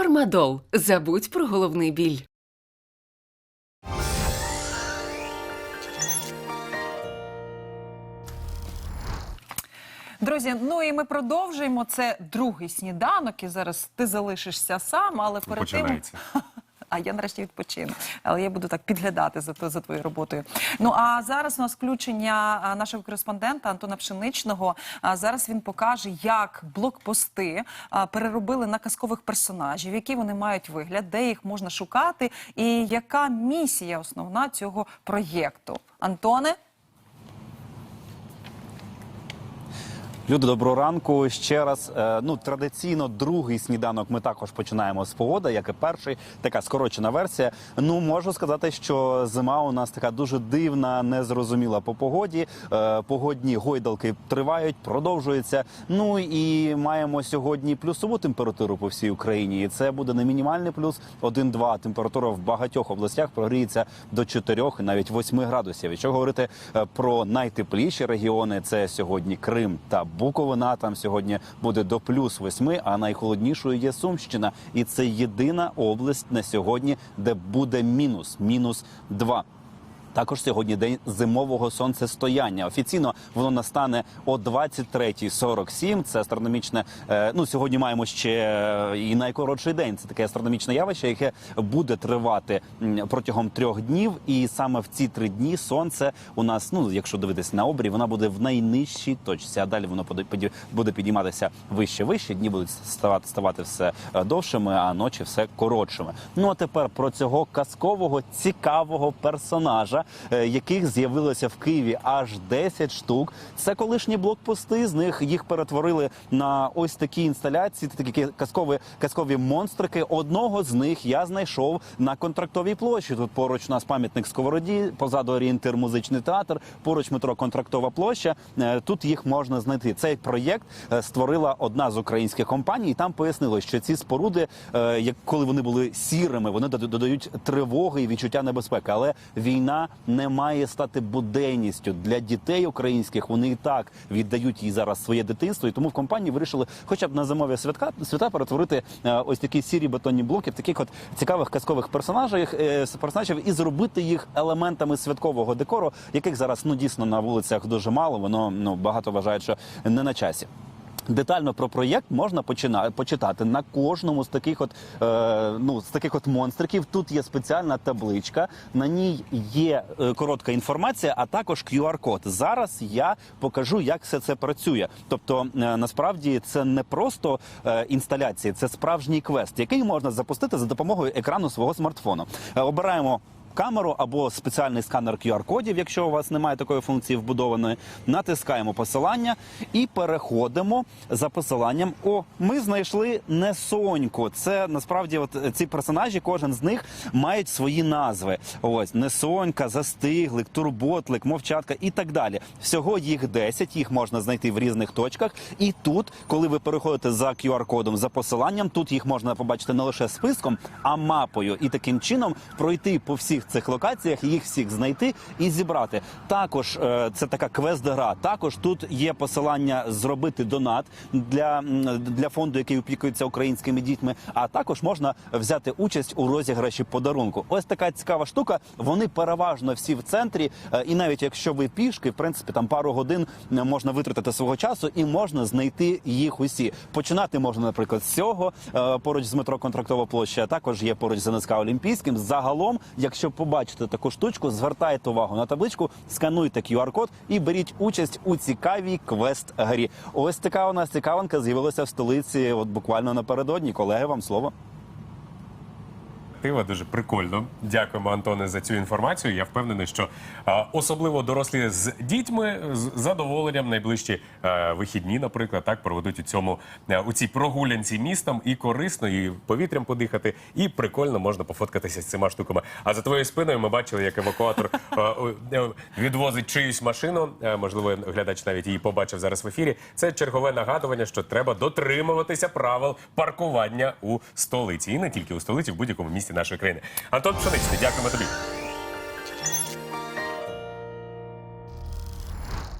Фармадол. Забудь про головний біль. Друзі, ну і ми продовжуємо. Це другий сніданок, і зараз ти залишишся сам, але перед тим... Починається. А я нарешті відпочину. Але я буду так підглядати за, за твоєю роботою. Ну а зараз у нас включення нашого кореспондента Антона Пшеничного. Зараз він покаже, як блокпости переробили на казкових персонажів, які вони мають вигляд, де їх можна шукати, і яка місія основна цього проєкту. Антоне. Люди, доброго ранку. Ще раз. Е, Ну, традиційно, другий сніданок ми також починаємо з погоди, як і перший, така скорочена версія. Ну, можу сказати, що зима у нас така дуже дивна, незрозуміла по погоді. Е, Погодні гойдалки тривають, продовжуються. Ну і маємо сьогодні плюсову температуру по всій Україні. І це буде не мінімальний плюс 1-2. Температура в багатьох областях прогріється до 4 і навіть 8 градусів. Якщо говорити е, про найтепліші регіони, це сьогодні Крим та Буковина. Там сьогодні буде до плюс восьми, а найхолоднішою є Сумщина. І це єдина область на сьогодні, де буде мінус мінус 2. Також сьогодні день зимового сонцестояння. Офіційно воно настане о 23.47. Це астрономічне. е, Ну сьогодні маємо ще е, і найкоротший день. Це таке астрономічне явище, яке буде тривати протягом трьох днів. І саме в ці три дні сонце у нас, ну якщо дивитися на обрій, вона буде в найнижчій точці. А далі воно буде підійматися вище, вище. Дні будуть ставати ставати все е, довшими, а ночі все коротшими. Ну а тепер про цього казкового цікавого персонажа, е, яких з'явилося в Києві аж 10 штук. Це колишні блокпости. З них їх перетворили на ось такі інсталяції. Такі казкові казкові монстрики. Одного з них я знайшов на контрактовій площі. Тут поруч у нас пам'ятник Сковороді, позаду орієнтир музичний театр, поруч метро Контрактова площа. Е, Тут їх можна знайти. Цей проєкт е, створила одна з українських компаній. І там пояснили, що ці споруди, як коли вони були сірими, вони додають тривоги і відчуття небезпеки. Але війна не має стати буденністю для дітей українських. Вони і так віддають їй зараз своє дитинство, і тому в компанії вирішили, хоча б на зимові святка свята перетворити е, ось такі сірі бетонні блоки в таких от цікавих казкових персонажів, е, персонажів і зробити їх елементами святкового декору, яких зараз ну дійсно на вулицях дуже мало. Воно ну багато вважають, що не на часі. Детально про проєкт можна почина... почитати на кожному з таких от е, ну з таких от монстриків. Тут є спеціальна табличка. На ній є е, коротка інформація, а також QR-код. Зараз я покажу, як все це працює. Тобто, е, насправді це не просто е, інсталяції, це справжній квест, який можна запустити за допомогою екрану свого смартфону. Е, обираємо камеру або спеціальний сканер QR-кодів, якщо у вас немає такої функції вбудованої, натискаємо посилання і переходимо за посиланням. О, ми знайшли Несоньку. Це насправді, от е, ці персонажі, кожен з них мають свої назви. Ось Несонька, застиглик, турботлик, мовчатка і так далі. Всього їх 10, їх можна знайти в різних точках. І тут, коли ви переходите за QR-кодом за посиланням, тут їх можна побачити не лише списком, а мапою. І таким чином пройти по всіх цих локаціях, їх всіх знайти і зібрати. Також е, це така квест-гра. Також тут є посилання зробити донат для, для фонду, який опікується українськими дітьми. А також можна взяти участь у розіграші подарунку. Ось така цікава штука. Вони переважно всі в центрі. Е, І навіть якщо ви пішки, в принципі, там пару годин можна витратити свого часу і можна знайти їх усі. Починати можна, наприклад, з цього е, поруч з метро Контрактова площа. Також є поруч з НСК Олімпійським. Загалом, якщо побачите таку штучку, звертайте увагу на табличку, скануйте QR-код і беріть участь у цікавій квест-грі. Ось така у нас цікавинка з'явилася в столиці. От буквально напередодні. Колеги, вам слово. Пиво дуже прикольно. Дякуємо, Антоне, за цю інформацію. Я впевнений, що особливо дорослі з дітьми з задоволенням найближчі вихідні, наприклад, так проведуть у цьому у цій прогулянці містом і корисно, і повітрям подихати, і прикольно можна пофоткатися з цими штуками. А за твоєю спиною ми бачили, як евакуатор е, відвозить чиюсь машину. Е, Можливо, глядач навіть її побачив зараз в ефірі. Це чергове нагадування, що треба дотримуватися правил паркування у столиці, і не тільки у столиці, в будь-якому місті нашої країни. Антон Пшеничний, дякуємо тобі.